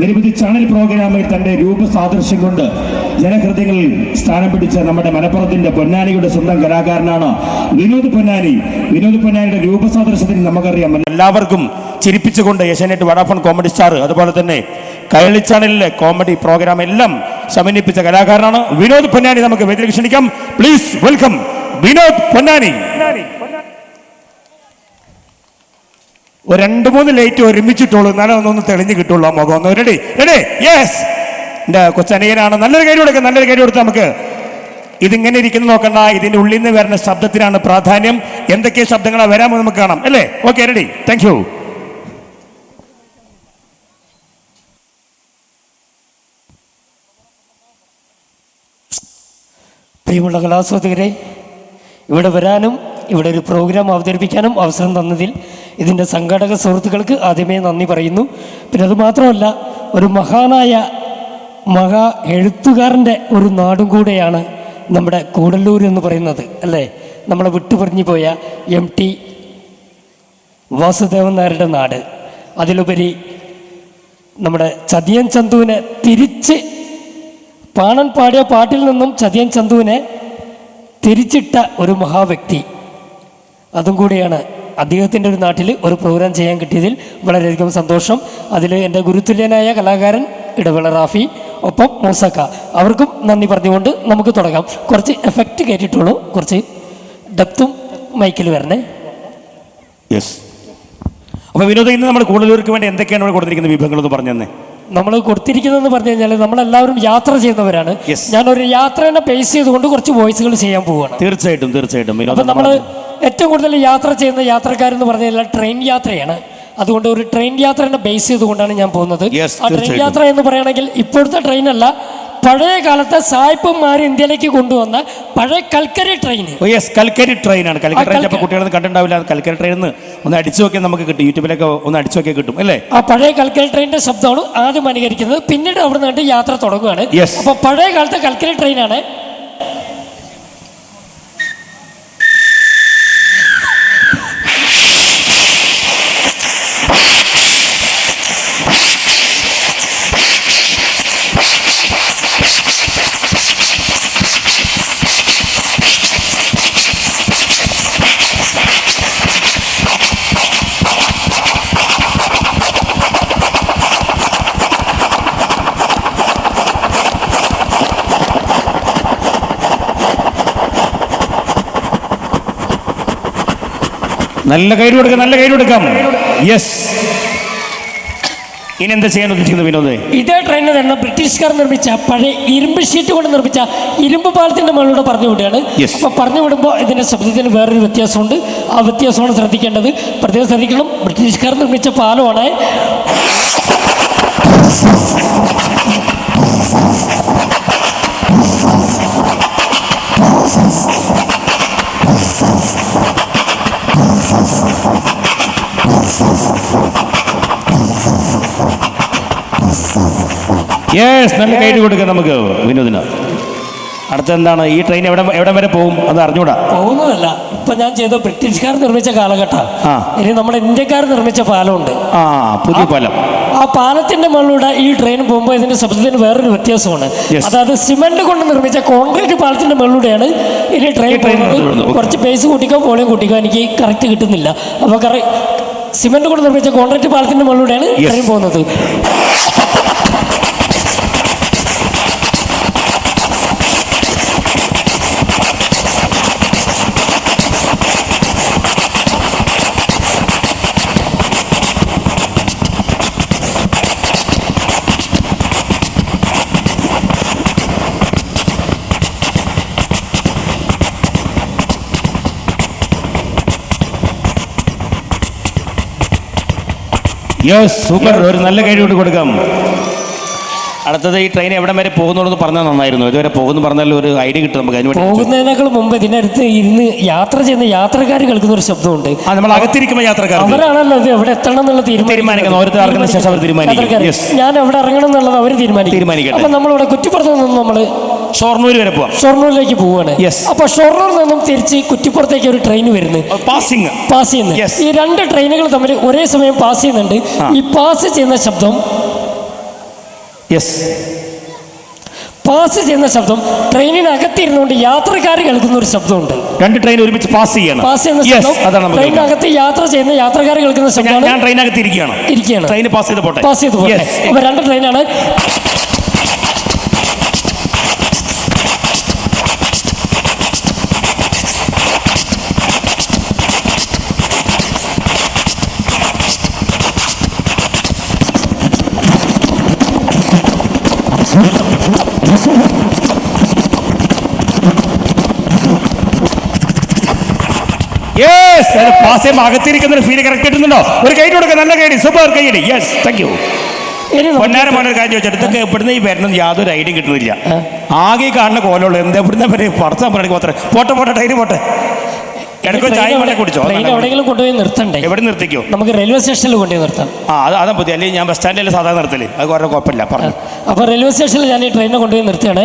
നിരവധി ചാനൽ പ്രോഗ്രാമിൽ തന്റെ രൂപസാദൃശ്യം കൊണ്ട് ജനഹൃദയങ്ങളിൽ സ്ഥാനം പിടിച്ച നമ്മുടെ മലപ്പുറത്തിന്റെ പൊന്നാനിയുടെ സ്വന്തം കലാകാരനാണ് വിനോദ് പൊന്നാനി. വിനോദ് പൊന്നാനിയുടെ രൂപസാദൃശ്യത്തിന് നമുക്കറിയാം. എല്ലാവർക്കും ചിരിപ്പിച്ചുകൊണ്ട് ഏഷ്യാനെറ്റ് വടാഫോൺ കോമഡി സ്റ്റാർ അതുപോലെ തന്നെ കയളി ചാനലിലെ കോമഡി പ്രോഗ്രാം എല്ലാം സമന്വയിപ്പിച്ച കലാകാരനാണ് വിനോദ് പൊന്നാനി. നമുക്ക് വേദിയിലേക്ക് ക്ഷണിക്കാം. Please welcome Vinod Ponnani. ഒരു രണ്ട് മൂന്ന് ലൈറ്റ് ഒരുമിച്ചിട്ടുള്ളൂ എന്നാലും ഒന്നൊന്ന് തെളിഞ്ഞു കിട്ടുള്ളൂ ആ മുഖം ഒന്ന്. റെഡി റെഡി യെസ് എന്റെ കൊച്ചനിയനാണ്. നല്ലൊരു കാര്യം കൊടുക്കുക നല്ലൊരു കാര്യം കൊടുത്ത് നമുക്ക് ഇതിങ്ങനെ ഇരിക്കുന്ന നോക്കണ്ട. ഇതിന്റെ ഉള്ളിൽ നിന്ന് വരുന്ന ശബ്ദത്തിനാണ് പ്രാധാന്യം. എന്തൊക്കെ ശബ്ദങ്ങളാണ് വരാമെന്ന് നമുക്ക് കാണാം. അല്ലേ? ഓക്കെ റെഡി താങ്ക് യു പ്രിയമുള്ള കലാസ്വാദകരെ ഇവിടെ വരാനും ഇവിടെ ഒരു പ്രോഗ്രാം അവതരിപ്പിക്കാനും അവസരം തന്നതിൽ ഇതിന്റെ സംഘാടക സുഹൃത്തുക്കൾക്ക് ആദ്യമേ നന്ദി പറയുന്നു. പിന്നെ അത് മാത്രമല്ല ഒരു മഹാനായ മഹാ എഴുത്തുകാരന്റെ ഒരു നാടും കൂടെയാണ് നമ്മുടെ കൂടല്ലൂർ എന്ന് പറയുന്നത് അല്ലേ? നമ്മളെ വിട്ടുപറഞ്ഞു പോയ എം ടി വാസുദേവൻ നായരുടെ നാട്. അതിലുപരി നമ്മുടെ ചതിയൻ ചന്തുവിനെ തിരിച്ച് പാണൻ പാടിയ പാട്ടിൽ നിന്നും ചതിയൻ ചന്തുവിനെ തിരിച്ചിട്ട ഒരു മഹാവ്യക്തി. അതും കൂടിയാണ് അദ്ദേഹത്തിന്റെ ഒരു നാട്ടിൽ ഒരു പ്രോഗ്രാം ചെയ്യാൻ കിട്ടിയതിൽ വളരെയധികം സന്തോഷം. അതിൽ എന്റെ ഗുരുതുല്യനായ കലാകാരൻ ഇടവേള റാഫി ഒപ്പം മൂസക്ക. അവർക്കും നന്ദി പറഞ്ഞുകൊണ്ട് നമുക്ക് തുടങ്ങാം. കുറച്ച് എഫക്റ്റ് കേട്ടിട്ടുള്ളൂ. കുറച്ച് ഡെപ്തും മൈക്കിൽ വരണേ. യെസ് അപ്പോൾ വിനോദം ഇന്ന് നമ്മൾ കൂടുതലൂർക്ക് വേണ്ടി എന്തൊക്കെയാണ് ഇവിടെ കൊടുത്തിരിക്കുന്ന വിഭവങ്ങളെന്ന് പറഞ്ഞു തന്നെ? നമ്മൾ കൊടുത്തിരിക്കുന്നതെന്ന് പറഞ്ഞു കഴിഞ്ഞാൽ നമ്മളെല്ലാവരും യാത്ര ചെയ്യുന്നവരാണ്. ഞാൻ ഞാനൊരു യാത്രേനെ ബേസ് ചെയ്തുകൊണ്ട് കുറച്ച് വോയിസുകൾ ചെയ്യാൻ പോവുകയാണ് തീർച്ചയായിട്ടും തീർച്ചയായിട്ടും. അപ്പം നമ്മൾ ഏറ്റവും കൂടുതൽ യാത്ര ചെയ്യുന്ന യാത്രക്കാരെന്ന് പറഞ്ഞു കഴിഞ്ഞാൽ ട്രെയിൻ യാത്രയാണ്. അതുകൊണ്ട് ഒരു ട്രെയിൻ യാത്രേനെ ബേസ് ചെയ്തുകൊണ്ടാണ് ഞാൻ പോകുന്നത്. ആ ട്രെയിൻ യാത്ര എന്ന് പറയുകയാണെങ്കിൽ ഇപ്പോഴത്തെ ട്രെയിനല്ല പഴയ കാലത്തെ സായിപ്പന്മാർ ഇന്ത്യയിലേക്ക് കൊണ്ടുവന്ന പഴയ കൽക്കരി ട്രെയിൻ യെസ് കൽക്കരി ട്രെയിനാണ് കൽക്കരി ട്രെയിൻ ചിലപ്പോൾ കുട്ടികളൊന്നും കണ്ടിട്ടുണ്ടാവില്ല. കൽക്കരി ട്രെയിൻ ഒന്ന് അടിച്ചു നോക്കിയാൽ നമുക്ക് കിട്ടും. യൂട്യൂബിലൊക്കെ ഒന്ന് അടിച്ചു നോക്കിയാൽ കിട്ടും അല്ലേ? ആ പഴയ കൽക്കരി ട്രെയിനിന്റെ ശബ്ദമാണ് ആദ്യം അനുകരിക്കുന്നത്. പിന്നീട് അവിടെ നിന്നിട്ട് യാത്ര തുടങ്ങുകയാണ് അപ്പോൾ അപ്പൊ പഴയ കാലത്തെ കൽക്കരി ട്രെയിനാണ് നല്ല കൈ കൊടുക്കാം നല്ല കൈ കൊടുക്കാം. യെസ് ഇനി എന്താ ചെയ്യാൻ ഉദ്ദേശിക്കുന്നത് വിനോദ്? ഇതേ ട്രെയിനിൽ തന്നെ ബ്രിട്ടീഷുകാർ നിർമ്മിച്ച പഴയ ഇരുമ്പ് ഷീറ്റ് കൊണ്ട് നിർമ്മിച്ച ഇരുമ്പ് പാലത്തിന്റെ മുകളിലൂടെ പറഞ്ഞു വിടുകയാണ്. അപ്പൊ പറഞ്ഞു വിടുമ്പോൾ ഇതിന്റെ ശബ്ദത്തിന് വേറൊരു വ്യത്യാസമുണ്ട്. ആ വ്യത്യാസമാണ് ശ്രദ്ധിക്കേണ്ടത്. പ്രത്യേകം ശ്രദ്ധിക്കണം. ബ്രിട്ടീഷുകാർ നിർമ്മിച്ച പാലമാണ്. യെസ് നല്ല കയ്യിൽ കൊടുക്കാം നമുക്ക്. വിനോദിന്. അടുത്ത എന്താണ് ഈ ട്രെയിൻ എവിടെ എവിടെ വരെ പോകും അത് അറിഞ്ഞൂടാ. പോകുന്നതല്ല. ഇപ്പൊ ഞാൻ ചെയ്ത ബ്രിട്ടീഷുകാർ നിർമ്മിച്ച കാലഘട്ടം. ഇനി നമ്മുടെ ഇന്ത്യക്കാർ നിർമ്മിച്ച പാലമുണ്ട്. ആ പുതിയ പാലം. ആ പാലത്തിന്റെ മുകളിലൂടെ ഈ ട്രെയിൻ പോകുമ്പോൾ ഇതിന്റെ ശബ്ദത്തിന് വേറൊരു വ്യത്യാസമാണ്. അതായത് സിമെന്റ് കൊണ്ട് നിർമ്മിച്ച കോൺക്രീറ്റ് പാലത്തിന്റെ മുകളിലൂടെയാണ് ഇനി ട്രെയിൻ പോകുന്നത്. കുറച്ച് പേസ് കൂട്ടിക്കോ വോളിയം കൂട്ടിക്കോ എനിക്ക് കറക്റ്റ് കിട്ടുന്നില്ല. അപ്പൊ കറ സിമന്റ് കൊണ്ട് നിർമ്മിച്ച കോൺക്രീറ്റ് പാലത്തിന്റെ മുകളിലൂടെയാണ് ട്രെയിൻ പോകുന്നത്. യെസ് സൂപ്പർ ഒരു നല്ല കഴിവ് കൊടുക്കാം. അടുത്തത് ഈ ട്രെയിൻ എവിടെ വരെ പോകുന്നുണ്ടെന്ന് പറഞ്ഞാൽ നന്നായിരുന്നു. ഇതുവരെ പോകുന്നു പറഞ്ഞാൽ ഒരു ഐഡിയ കിട്ടും നമുക്ക് അതിന് പോകുന്നതിനേക്കാൾ മുമ്പ് ഇതിനടുത്ത് ഇന്ന് യാത്ര ചെയ്യുന്ന യാത്രക്കാർ കേൾക്കുന്ന ഒരു ശബ്ദമുണ്ട്. നമ്മൾ അകത്തിരിക്കുമ്പോൾ യാത്രക്കാർ അവരാണല്ലോ ഇത് എവിടെ എത്തണം എന്നുള്ള തീരുമാനിക്കുന്നത്. ഓരോരുത്തർ ഇറങ്ങുന്ന ശേഷം അവർ തീരുമാനിക്കും. ഞാൻ എവിടെ ഇറങ്ങണം എന്നുള്ളത് അവർ തീരുമാനിക്കും. തീരുമാനിക്കട്ടെ. അപ്പൊ നമ്മളിവിടെ കുറ്റിപ്പുറത്ത് നിന്ന് നമ്മൾ ഷൊർണൂർ വരെ പോവാം. ഷൊർണൂരിലേക്ക് പോവാണ്. യെസ് അപ്പൊ ഷൊർണൂരിൽ നിന്നും തിരിച്ച് കുറ്റിപ്പുറത്തേക്ക് ഒരു ട്രെയിൻ വരുന്നു. പാസിംഗ് പാസ് ചെയ്യുന്നു ഈ രണ്ട് ട്രെയിനുകൾ തമ്മിൽ ഒരേ സമയം പാസ് ചെയ്യുന്നുണ്ട്. ഈ പാസ് ചെയ്യുന്ന ശബ്ദം യെസ് പാസ് ചെയ്യുന്ന ശബ്ദം ട്രെയിനിനകത്തിരുന്നുകൊണ്ട് യാത്രക്കാർ കേൾക്കുന്ന ഒരു ശബ്ദമുണ്ട്. രണ്ട് ട്രെയിൻ ഒരുമിച്ച് പാസ് ചെയ്യണം. പാസ് ചെയ്യുന്ന ശബ്ദം. ട്രെയിനകത്ത് യാത്ര ചെയ്യുന്ന യാത്രക്കാർ കേൾക്കുന്ന ശബ്ദമാണ്. ഞാൻ ട്രെയിനകത്ത് ഇരിക്കുകയാണ്. ഇരിക്കുകയാണ്. ട്രെയിൻ പാസ് ചെയ്ത് പോട്ടെ. പാസ് ചെയ്ത് പോട്ടെ. അപ്പൊ രണ്ട് ട്രെയിനാണ് യെസ് പാസ് ചെയ്യുമ്പോൾ അകത്തിരിക്കുന്ന ഫീൽ കറക്റ്റ് കിട്ടുന്നുണ്ടോ? ഒരു കൈ കൊടുക്കുക നല്ല കൈ സൂപ്പർ കൈഡി യെസ് താങ്ക് യു പൊന്നാരം മോനൊരു കാര്യം ചോദിച്ചിട്ട് ഇതൊക്കെ എവിടുന്ന് ഈ വരണം യാതൊരു ഐഡിയ കിട്ടുന്നില്ല. ആകെ കാണുന്ന കോലുള്ളൂ എന്താ എവിടുന്ന വരെ പുറത്താൻ പറഞ്ഞു പോത്ര പോട്ടെ പോട്ടെ ടൈര് പോട്ടെ. ഇടയ്ക്ക് ചായ വെള്ളം കുടിച്ചോ? എവിടെയെങ്കിലും കൊണ്ടുപോയി നിർത്തണ്ടേ? എവിടെ നിർത്തിക്കോ? നമുക്ക് റെയിൽവേ സ്റ്റേഷനിൽ കൊണ്ടുപോയി നിർത്താം. ആ അത് അതാ പുതിയ. അല്ലെങ്കിൽ ഞാൻ ബസ് സ്റ്റാൻഡിൽ സാധാരണ നിർത്തൽ. അത് കുറെ കുഴപ്പമില്ല പറഞ്ഞു. അപ്പൊ റെയിൽവേ സ്റ്റേഷനിൽ ഞാൻ ഈ ട്രെയിനെ കൊണ്ടുപോയി നിർത്തിയാണ്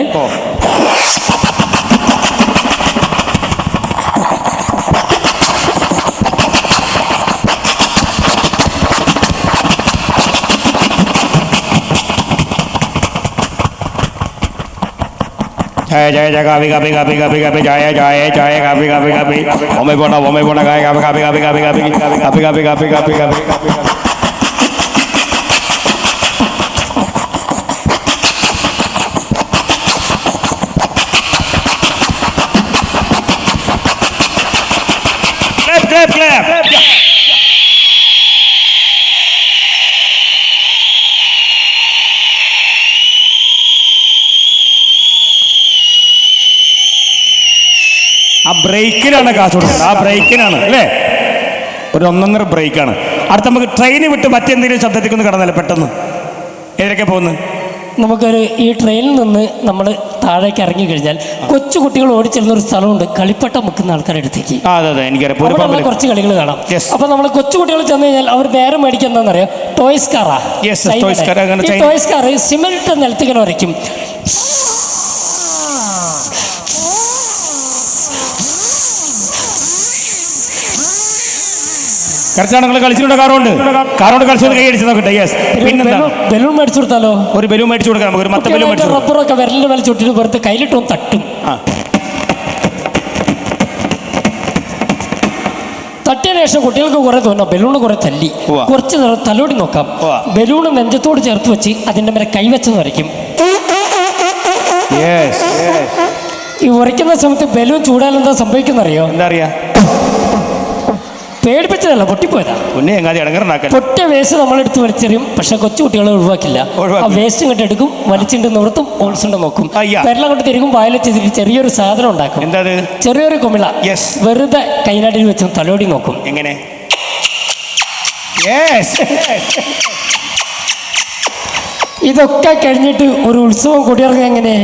है जय जय गापी गापी गापी गापी गापी जय जय जय गापी गापी गापी ओमे बोना ओमे बोना गाय गापी गापी गापी गापी गापी गापी गापी गापी गापी गापी ആ ബ്രേക്കിലാണ് കാശ് കൊടുക്കുന്നത് ആ ബ്രേക്കിനാണ് അല്ലേ? ഒരു ഒന്നൊന്നര ബ്രേക്കാണ്. അടുത്ത നമുക്ക് ട്രെയിൻ വിട്ട് മറ്റെന്തെങ്കിലും ശബ്ദത്തേക്ക് ഒന്ന് കടന്നല്ലേ പെട്ടെന്ന്. ഏതൊക്കെ പോകുന്നു? നമുക്കൊരു ഈ ട്രെയിനിൽ നിന്ന് നമ്മൾ താഴേക്ക് ഇറങ്ങി കഴിഞ്ഞാൽ കൊച്ചു കുട്ടികൾ ഓടിച്ചെല്ലുന്ന ഒരു സ്ഥലമുണ്ട്. കളിപ്പട്ട മുക്കുന്ന ആൾക്കാരുടെ അടുത്തേക്ക്. കുറച്ച് കളികൾ കാണാം. അപ്പൊ നമ്മൾ കൊച്ചു കുട്ടികൾ ചെന്ന് കഴിഞ്ഞാൽ അവർ നേരെ മേടിക്കുന്നറിയാം ടോയ്സ് കാറാ. ടോയ്സ് കാർ സിമെന്റ് നിലത്തിങ്ങനെ വരയ്ക്കും. കുറച്ചാണ് കളിച്ചിട്ട് കളിച്ചിട്ടുണ്ട് കാറുണ്ട്. കാറുകൊണ്ട് കളിച്ചത് കൈ അടിച്ചു നോക്കട്ടെ യെസ് പിന്നെ ബലൂൺ മേടിച്ചു കൊടുത്താലോ? ഒരു ബലൂൺ മേടിച്ചു കൊടുക്കാം നമുക്ക് ഒരു മത്ത ബലൂൺ മേടിച്ചു റബ്ബർ റബ്ബറൊക്കെ വിരലിൽ വലിച്ചോട്ടിട്ട് ചുട്ടിട്ട് വെറുതെ കയ്യിലിട്ടും തട്ടും. തട്ടിയ ശേഷം കുട്ടികൾക്ക് കുറെ തോന്നാം. ബലൂണ് കുറെ തല്ലി. കുറച്ച് നേരം തലോടി നോക്കാം. ബലൂൺ ബലൂണ് നെഞ്ചത്തോട് ചേർത്ത് വെച്ച് അതിന്റെ മേലെ കൈവച്ചെന്ന് വരയ്ക്കും. ഈ ഉരയ്ക്കുന്ന സമയത്ത് ബലൂൺ ചൂടാൽ എന്താ സംഭവിക്കുന്നറിയോ? എന്താ അറിയാ? പേടിപ്പിച്ചതല്ല പൊട്ടിപ്പോയതാ. ഉന്നെ എങ്ങാതി വേസ്റ്റ് നമ്മളെടുത്ത് വലിച്ചെറിയും. പക്ഷെ കൊച്ചു കുട്ടികളെ ഒഴിവാക്കില്ല. ആ വേസ്റ്റ് ഇങ്ങോട്ട് എടുക്കും വലിച്ചിട്ട് നിവർത്തും ഓൾസുണ്ട് നോക്കും. വെള്ളം കൊണ്ട് തിരികും വായിൽ വെച്ചിട്ട് ചെറിയൊരു സാധനം ഉണ്ടാക്കും. എന്താ ചെറിയൊരു കുമിള. Yes. വെറുതെ കൈനാട്ടിൽ വെച്ച് തലോടി നോക്കും. എങ്ങനെ? ഇതൊക്കെ കഴിഞ്ഞിട്ട് ഒരു ഉത്സവം കൊടിയിറങ്ങുക എങ്ങനെ?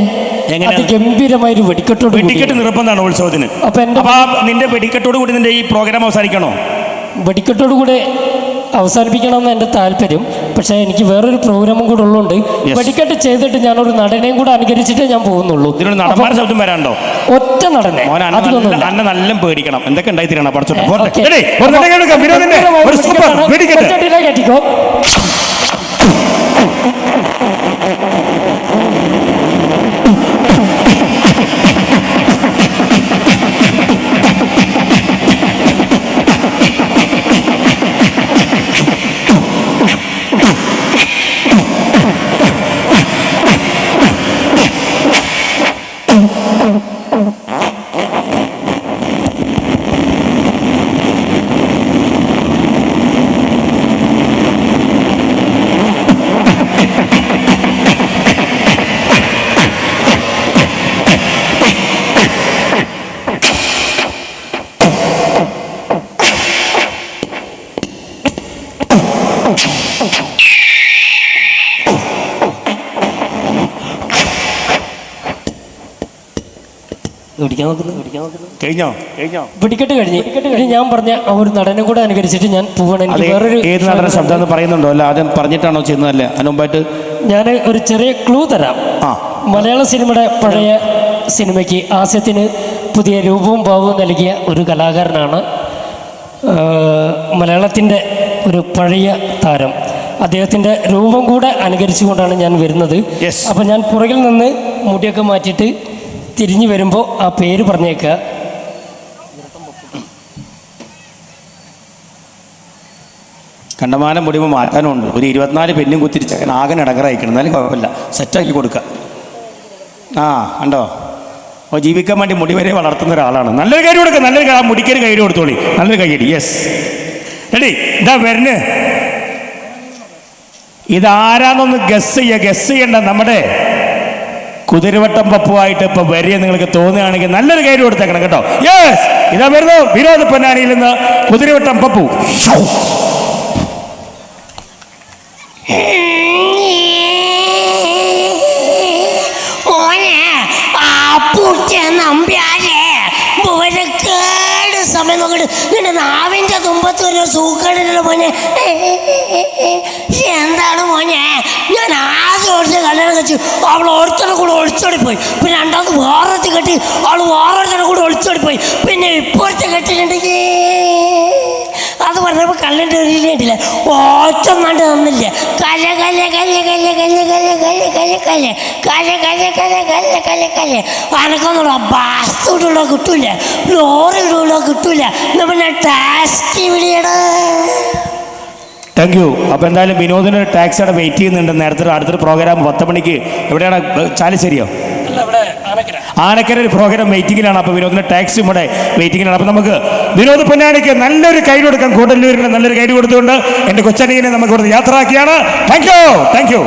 എങ്ങനെയാണ്? അതിഗംഭീരമായ ഒരു വെടിക്കെട്ടോട് കൂടി. വെടിക്കെട്ട് നിർബന്ധമാണ് ഉത്സവത്തിന്. അപ്പൊ എന്റെ അപ്പൊ ആ നിന്റെ വെടിക്കെട്ടോട് കൂടി നിന്റെ ഈ പ്രോഗ്രാം അവസാനിക്കണോ? വെടിക്കെട്ടോട് കൂടെ അവസാനിപ്പിക്കണമെന്ന് എന്റെ താല്പര്യം. പക്ഷേ എനിക്ക് വേറൊരു പ്രോഗ്രാമും കൂടെ ഉള്ളതുകൊണ്ട്. വെടിക്കെട്ട് ചെയ്തിട്ട് ഒരു നടനെയും കൂടെ അനുകരിച്ചിട്ടേ ഞാൻ പോകുന്നുള്ളൂ. ഇതിനൊരു നടന്മാരുടെ ശബ്ദം വരാണ്ടോ ഒറ്റ നടനെ. മോനെ അന്ന നല്ല അന്ന നല്ല പേടിക്കണം. എന്തൊക്കെ ഉണ്ടായി തീരണം പഠിച്ചോട്ടെ പോട്ടെ. ഒരു നടനെ എടുക്കാം, വിനോദിന്റെ ഒരു സൂപ്പർ. വെടിക്കെട്ട്. Oh. പിടിക്കാൻ നോക്കുന്നു. കഴിഞ്ഞോ? കഴിഞ്ഞോ? വെടിക്കെട്ട് കഴിഞ്ഞ്. ഇനി ഞാൻ പറഞ്ഞ ആ ഒരു നടനെ കൂടെ അനുകരിച്ചിട്ട് ഞാൻ പോവാണ് എനിക്ക് വേറൊരു ഏത് നടന ശബ്ദം എന്ന് പറയുന്നുണ്ടോ? അല്ല ആദ്യം പറഞ്ഞിട്ടാണോ ചെയ്യുന്നതല്ലേ? അതിനുമ്പായിട്ട് ഞാൻ ഒരു ചെറിയ ക്ലൂ തരാം. ആ. മലയാള സിനിമയുടെ പഴയ സിനിമയ്ക്ക് ആസ്യത്തിന് പുതിയ രൂപവും ഭാവവും നൽകിയ ഒരു കലാകാരനാണ് മലയാളത്തിന്റെ ഒരു പഴയ താരം. അദ്ദേഹത്തിന്റെ രൂപം കൂടെ അനുകരിച്ചുകൊണ്ടാണ് ഞാൻ വരുന്നത്. അപ്പം ഞാൻ പുറകിൽ നിന്ന് മുടിയൊക്കെ മാറ്റിയിട്ട് തിരിഞ്ഞു വരുമ്പോൾ ആ പേര് പറഞ്ഞേക്കുക കണ്ടമാനം പൊടിയുമ്പോൾ മാറ്റാനുണ്ട്. ഒരു ഇരുപത്തിനാല് പെന്നും കുത്തിരിച്ച് അങ്ങനെ ആകെ ഇടങ്ങറായിക്കണം എന്നാലും കുഴപ്പമില്ല. സെറ്റാക്കി കൊടുക്കുക ആ ഉണ്ടോ അപ്പോൾ ജീവിക്കാൻ വേണ്ടി മുടി വരെ വളർത്തുന്ന ഒരാളാണ്. നല്ലൊരു കൈ കൊടുക്കുക നല്ലൊരു ആ മുടിക്കൊരു കൈ കൊടുത്തോളി. നല്ലൊരു കൈയടി യെസ് എടി ഇതാ വരണ്. ഇതാരാന്നൊന്ന് ഗസ് ചെയ്യുക ഗസ് ചെയ്യണ്ട. നമ്മുടെ കുതിരവട്ടം പപ്പുമായിട്ട് ഇപ്പൊ വരിക നിങ്ങൾക്ക് തോന്നുകയാണെങ്കിൽ നല്ലൊരു കയറി കൊടുത്തേക്കണം കേട്ടോ. യെസ് ഇതാ വരുന്നു. വിനോദ പൊന്നാനിയിൽ നിന്ന് കുതിരവട്ടം പപ്പു. സമയം നാവിന്റെ തുമ്പത്ത് ഒരു സൂക്കടല്ലോ മോനെ. കഴിച്ചു അവൾ ഓരോരുത്തരുടെ കൂടെ ഒളിച്ചോടി പോയി പിന്നെ രണ്ടാമത് വേറൊരുത്തി കെട്ടി അവൾ വേറൊരുത്തരുടെ കൂടെ ഒളിച്ചോടി പോയി പിന്നെ ഇപ്പോഴത്തെ കെട്ടിട്ടുണ്ടെങ്കിൽ അത് പറഞ്ഞപ്പോൾ കല്ലിന്റെ ഒരില്ല ഓറ്റം കണ്ട് തന്നില്ല കല കല കല കല കല കല കല കല കല കല കല കല കല കല കല അനക്കൊന്നുള്ള ബാസ് ഇടുള്ള കിട്ടൂല ലോറി ഇടുള്ള കിട്ടൂല പിന്നെ ടാസ്റ്റി വിളിയടാ താങ്ക് യു അപ്പോൾ എന്തായാലും വിനോദിന് ടാക്സി അവിടെ വെയിറ്റ് ചെയ്യുന്നുണ്ട്. നേരത്തെ അടുത്തൊരു പ്രോഗ്രാം പത്ത് മണിക്ക്. എവിടെയാണ്? ചാലിശ്ശേരിയോ? ആനക്കര. ഒരു പ്രോഗ്രാം വെയിറ്റിങ്ങിലാണ് അപ്പോൾ വിനോദിന് ടാക്സി ഇവിടെ വെയിറ്റിങ്ങിലാണ് അപ്പോൾ നമുക്ക് വിനോദ് പൊന്നാനിക്ക് നല്ലൊരു കൈ കൊടുക്കാം കൂടല്ലൂരിന് നല്ലൊരു കൈ കൊടുത്തുകൊണ്ട് എന്റെ കൊച്ചനിയനെ നമുക്ക് ഇവിടെ യാത്രയാക്കിയാണ്. Thank you thank you